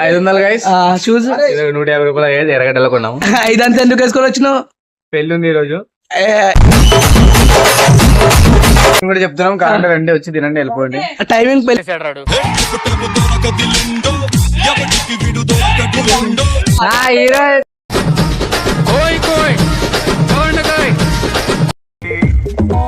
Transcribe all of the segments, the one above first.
ఐదు వందలు guys shoes నూట యాభై రూపాయలు అయ్యేది ఎర్రగడ్డలో కొన్నాము. ఇదంతా ఎందుకు వేసుకొని వచ్చినావు? పెళ్ళి ఉంది ఈ రోజు ఏ, మేము కూడా చెప్తున్నాం కావాలంటే రండి వచ్చి తినండి వెళ్ళిపోండి. టైమింగ్ పెళ్ళి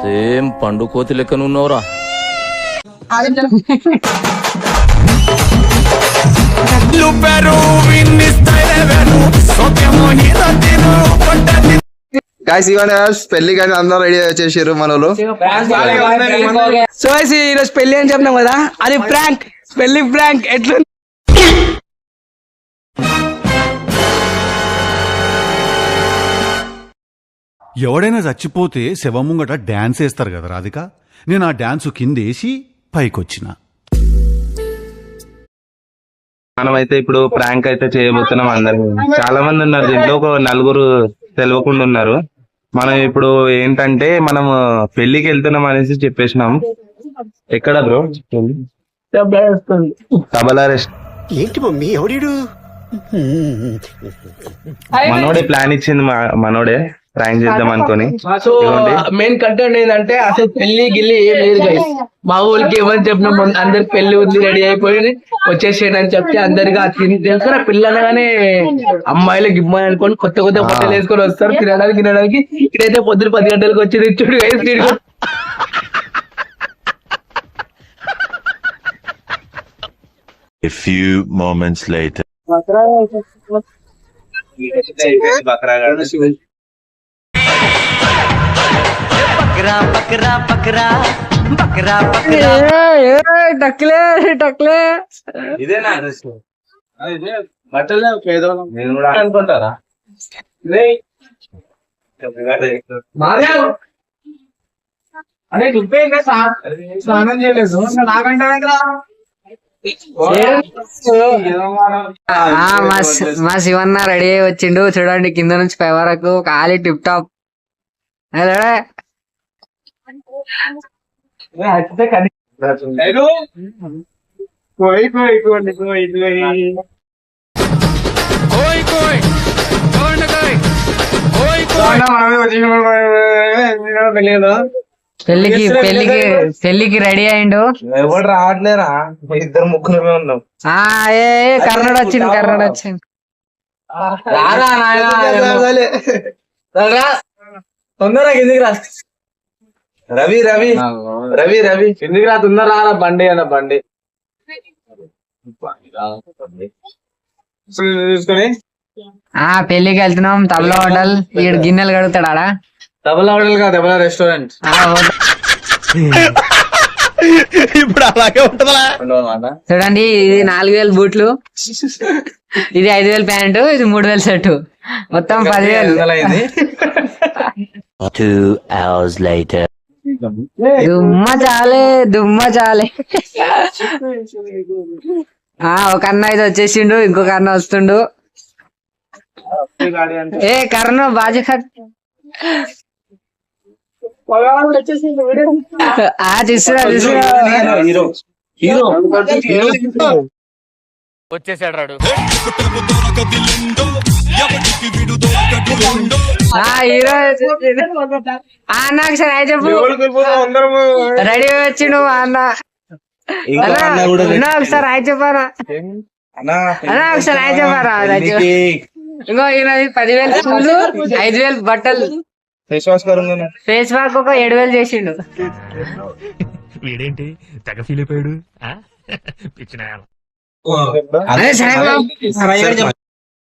సేమ్ పండు కోతి లెక్కనున్నవరా. గాయస్ ఇవన్నీ పెళ్ళి కానీ అందరూ రెడీ చేసారు మన వాళ్ళు సో ఈరోజు పెళ్ళి అని చెప్పినాం కదా? అది ప్రాంక్ పెళ్ళి ప్రాంక్ ఎట్లా? ఎవడైనా చచ్చిపోతే శవం ముంగట డాన్స్ వేస్తారు కదా రాధిక? నేను ఆ డాన్స్ కిందేసి పైకొచ్చిన. మనం అయితే ఇప్పుడు ప్రాంక్ అయితే చేయబోతున్నాం అందరం చాలా మంది ఉన్నారు దీంట్లో. ఒక నలుగురు తెలియకుండా ఉన్నారు మనం ఇప్పుడు ఏంటంటే మనం పెళ్ళికి వెళ్తున్నాం అనేసి చెప్పేసినాం. ఎక్కడ బ్రో? తబలా రెస్ట్. ఏంటి మమ్మీ? ఎవడీడు మనోడే ప్లాన్ ఇచ్చింది మనోడే. ప్రాంక్ చేద్దాం అనుకొని. మెయిన్ కంటెంట్ ఏంటంటే అసలు పెళ్ళి గిల్లి ఏం లేదు గైస్ మా ఊరికి ఎవరు చెప్పినాం అందరికి పెళ్ళి ఉంది రెడీ అయిపోయి వచ్చేసేయండి అని చెప్తే అందరికి తెలుసు పిల్ల అనగానే అమ్మాయిలు గిమ్మాయి అనుకొని కొత్త కొత్త బట్టలు వేసుకొని వస్తారు తినడానికి తినడానికి. ఇక్కడైతే పొద్దున పది గంటలకు వచ్చి చూడు guys A few moments later. బక్రాగాడు. టక్లే టక్లే. ఇదేనా డ్రెస్ బట్టలు పేదవాళ్ళం నేను కూడా అనుకుంటారా? అరే నువ్వే ఇంకా స్నా- స్నానం చేయలేదు. నాకంటే మా శివన్న రెడీ అయ్యి వచ్చిండు. చూడండి కింద నుంచి పై వరకు ఖాళీ టిప్ టాప్. అదే కోయి కోయి కోయి కోయి కోయి మనమే వచ్చేసిన తెలియదు పెళ్ళికి పెళ్ళికి పెళ్ళికి రెడీ అయిండు. ఎవరు రావట్లేరా? ఇద్దరు ముగ్గురమే ఉన్నాం. ఆ ఏ కర్ణాడు వచ్చిండు కర్ణాడు వచ్చిండు. రారా నాయనా రా తొందరగా కిందికి రా? రవి రవి. రవి రవి. కిందికి రా తొందర బండి అన్న బండి. చూసుకొని ఆ పెళ్ళికి వెళ్తున్నాం తబలా హోటల్. ఈడు గిన్నెలు కడుగుతాడు ఆడ? డబుల్ హోటల్ కా డబుల్ రెస్టారెంట్. ఆ, హోటల్. ఇప్పుడు అలాగే ఉంటదా? చూడండి ఇది నాలుగు వేలు బూట్లు. ఇది ఐదు వేలు ప్యాంటు ఇది మూడు వేలు షర్టు. మొత్తం పదివేలు. అయింది. Two hours later. దుమ్మ చాలే దుమ్మ చాలే ఆ ఒక అన్న అయితే వచ్చేసిండు ఇంకొక అన్న వస్తుండు ఏ కర్ణ బాజీ ఆ తీసుకురా తీసుకురా వచ్చేసాడు రాడు అన్న ఒకసారి చెప్పు. రెడీ వచ్చిండు అన్న. అన్న ఒకసారి హాయ్ చెప్పారా అన్న ఒకసారి హాయ్ చెప్పారా ఇంకో ఈయనది పదివేలు పూలు ఐదు వేలు బట్టలు. ఫేస్ వాష్ ఫేస్ వాక్ ఒక ఏడు వేలు చేసిండు. వీడేంటి? తెగ ఫీల్ అయిపోయాడు. పిచ్చిన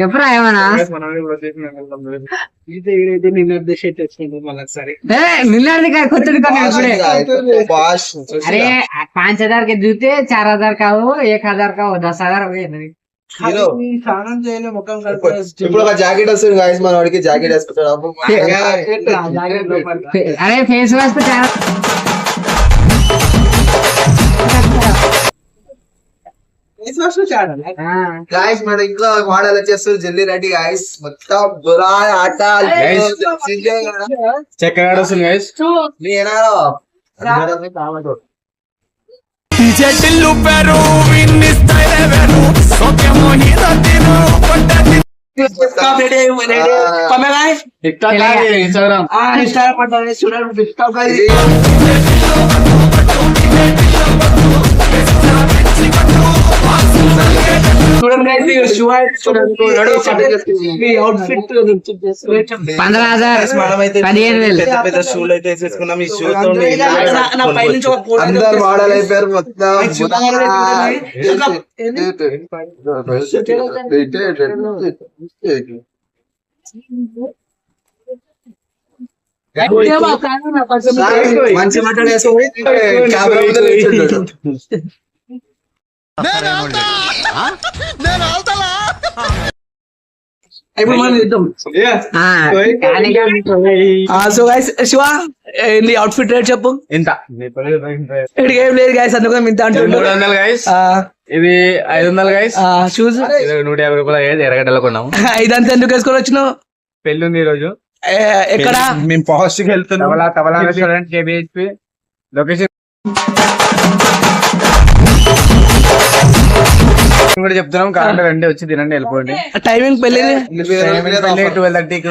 ఎప్పుడు అరే హజార్కి చూస్తే చార్ హజార్ కావు ఏక్ హజార్ కావు దస్ హజార్ ఇప్పుడు ఒక జాకెట్ వస్తుంది గాయస్ మన వాడికి జాకెట్ వేసుకుంటాడు. అరే ఫేస్ వాష్ చాలా గాయస్ మన ఇంట్లో మోడల్ వచ్చేస్తారు జల్దీ రెడీ గాయస్ మొత్తం బురా ఆట. చక్కగా వస్తుంది గైస్ నేనారో ఇన్స్టాగ్రామ్ చూడండి చూడండి పంద్రహ హజార్ పదిహేను వేలు పెద్ద పెద్ద షూలు అయితే వేసేసుకున్నాం. ఈ షూ నా పైనుంచి ఒక ఫోటో అందరు మోడల్ అయిపోయారు మొత్తం. మంచి మాట్లాడు ఇప్పుడు మనం సో గైస్ శివ ఏంది అవుట్ఫిట్ రేట్ చెప్పు. ఇంత. ఇక్కడికి ఏం లేదు గైస్ అందుకని ఇంత గైస్ ఇది ఐదు వందలు గైస్ షూస్ ఇది నూట యాభై రూపాయలు అయ్యేది ఎర్రగడ్డలో కొన్నాము. ఇదంతా ఎందుకు వేసుకొని వచ్చినావు? పెళ్ళి ఉంది ఈ రోజు. ఎక్కడ? మేము పాజిటివ్ వెళ్తున్నాం. Tabla Tabla restaurant KBHP location కూడా చెప్తున్నాం. కావాలంటే రండి వచ్చి తినండి వెళ్ళిపోండి. టైమింగ్ పెళ్ళిది? ట్వెల్వ్ థర్టీకి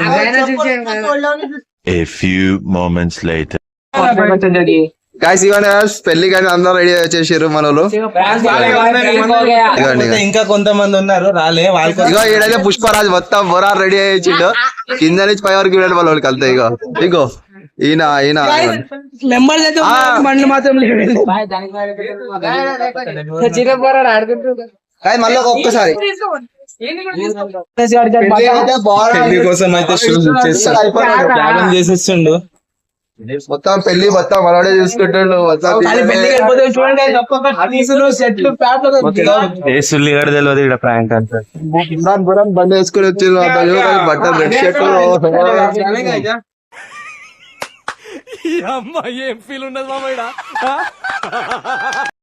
A few moments later. Guys ఇవన్నీ పెళ్ళి కానీ అందరూ రెడీ వచ్చేసారు మన వాళ్ళు. ఇదిగోండి ఇక. కొంతమంది ఉన్నారు రాలే వాళ్ళకి ఇగో ఈడైతే పుష్పరాజ్ మొత్తం బొరా రెడీ అయ్యిండు కింద నుంచి పై వరకు వీడండి వాళ్ళ వాళ్ళకి అంతే ఇగో. ఇగో ఈయన ఈయన. మెంబర్స్ అయితే ఉన్నారు, బండ్లు మాత్రం కానీ మళ్ళీ ఒక ఒక్కసారి. అయితే కోసం షూస్ ఇచ్చేస్తాడు. మొత్తం పెళ్ళి మొత్తం మనోడే చూసుకుంటాడు. సుల్లి గడ తెలియదు ఇక్కడ ప్రాంక్ అంటే బండి వేసుకుని వచ్చిండు. బట్టలు రెడ్ షర్ట్ ఏం ఫీల్ ఉండదు మామయ్య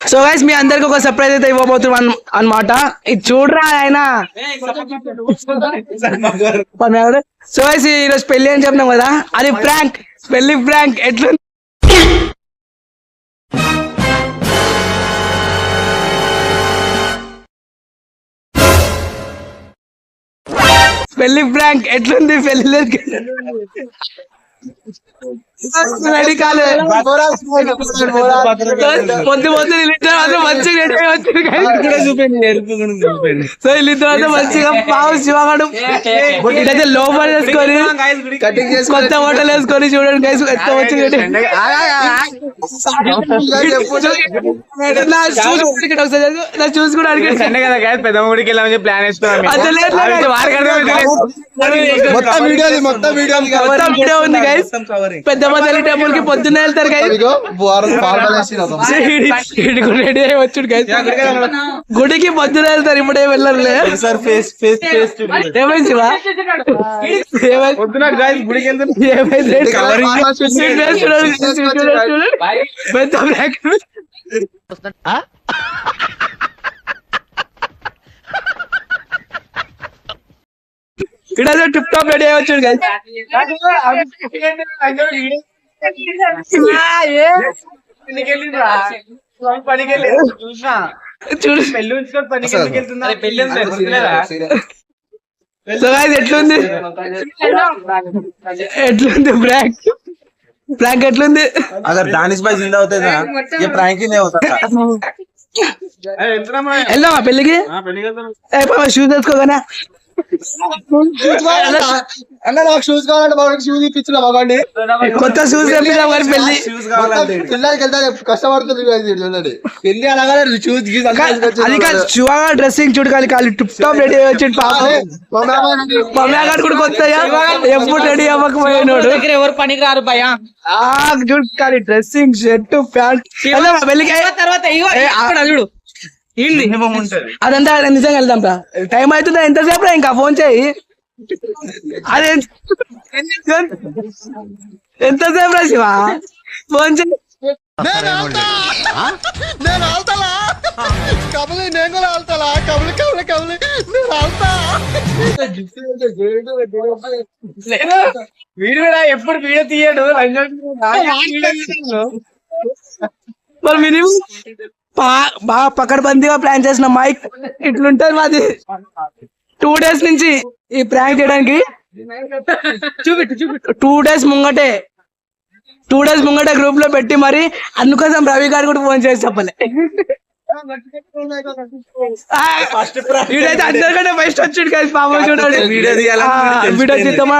సో గైస్ మీ అందరికి ఒక సర్ప్రైజ్ అయితే ఇవ్వబోతున్నాం అన్నమాట ఇది చూడరా ఆయన? సో గైస్ ఈ రోజు పెళ్ళి అని చెప్పినాం కదా అది ప్రాంక్ పెళ్ళి ప్రాంక్ ఎట్లా పెళ్ళి ప్రాంక్ ఎట్లుంది పెళ్ళి రెడీ కాలేదు పొద్దు పొద్దు వీళ్ళిద్దరు మంచిగా రెడీ guys. సో వీళ్ళిద్దరు మంచిగా పావు శివగాడు ఇటైతే లోపల వేసుకొని కొత్త బట్టలు వేసుకొని చూడండి ఎంత వచ్చి నా షూస్ కూడా అడిగాడు. సండే కదా guys, పెద్ద ఊరికి వెళ్ళామని ప్లాన్. మొత్తం వీడియో మొత్తం వీడియో మొత్తం వీడియో ఉంది గైస్ పెద్ద మధ్య టెంపుల్కి పొద్దున్నే వెళ్తారు గైస్ రెడీ అయ్యి వచ్చాడు గుడికి పొద్దున వెళ్తారు ఇప్పుడే వెళ్ళరులే. సార్ ఫేస్ ఫేస్ ఫేస్ ఏమైంది గుడికి ఏమైంది? పెద్ద బ్లాక్ ఇక్కడ టిప్ టాప్ రెడీ అయ్యి వచ్చాడు చూడు పెళ్ళి ఉంచుకొని పనికి వెళ్తున్నా? పెళ్ళి ఉంది, గుర్తులేదా? సో గైస్ ఎట్లుంది ఎట్లుంది బ్రాంక్ ప్రాంక్ ఎట్లుంది? అదే దానిష్ బాయ్ జిందా అవుతుంది ఏ ప్రాంక్ వెళ్దామా పెళ్ళికి? షూస్ తెచ్చుకోగానే అన్న నాకు షూస్ కావాలంటే మనకి షూస్ ఇప్పించిన మగండి కొత్త షూస్ తెప్పించాం కానీ పెళ్ళి పిల్లలకి వెళ్తా కష్టపడుతుంది చూడండి పెళ్ళి అనగానే షూస్ అది శివగా డ్రెస్సింగ్ చూడు కానీ కాదు టిప్ టాప్ రెడీ వచ్చి పాపం. మమ్మాగాడు కూడా కొత్తగా ఎప్పుడు రెడీ అవ్వకపోయినాడు. ఎవరు పనికి రారు భయ ఆ చూడు కానీ డ్రెస్సింగ్ షర్ట్ ప్యాంట్ పెళ్ళికి తర్వాత ఇగో ఇక్కడ చూడు. అదంతా నిజంగా వెళ్దాం రా. టైం అవుతుందా? ఎంతసేపు రా ఇంకా? ఫోన్ చేయి. అదే ఎంతసేపు రా శివ? ఫోన్ చేయి. వీడు కూడా ఎప్పుడు వీడియో తీయడు. మరి మినిమం బాగా పకడ్బందీగా ప్లాన్ చేసిన మైక్ ఇట్లుంటది మాది. టూ డేస్ నుంచి ఈ ప్రాంక్ చేయడానికి చూపిట్టు చూపిట్టు. టూ డేస్ ముంగటే టూ డేస్ ముంగటే గ్రూప్లో పెట్టి మరి అందుకోసం రవి గారు కూడా ఫోన్ చేసి చెప్పలే. వీడైతే అందరికంటే ఫస్ట్ వచ్చాడు కదా పాపం చూడండి. వీడియో తీద్దామా?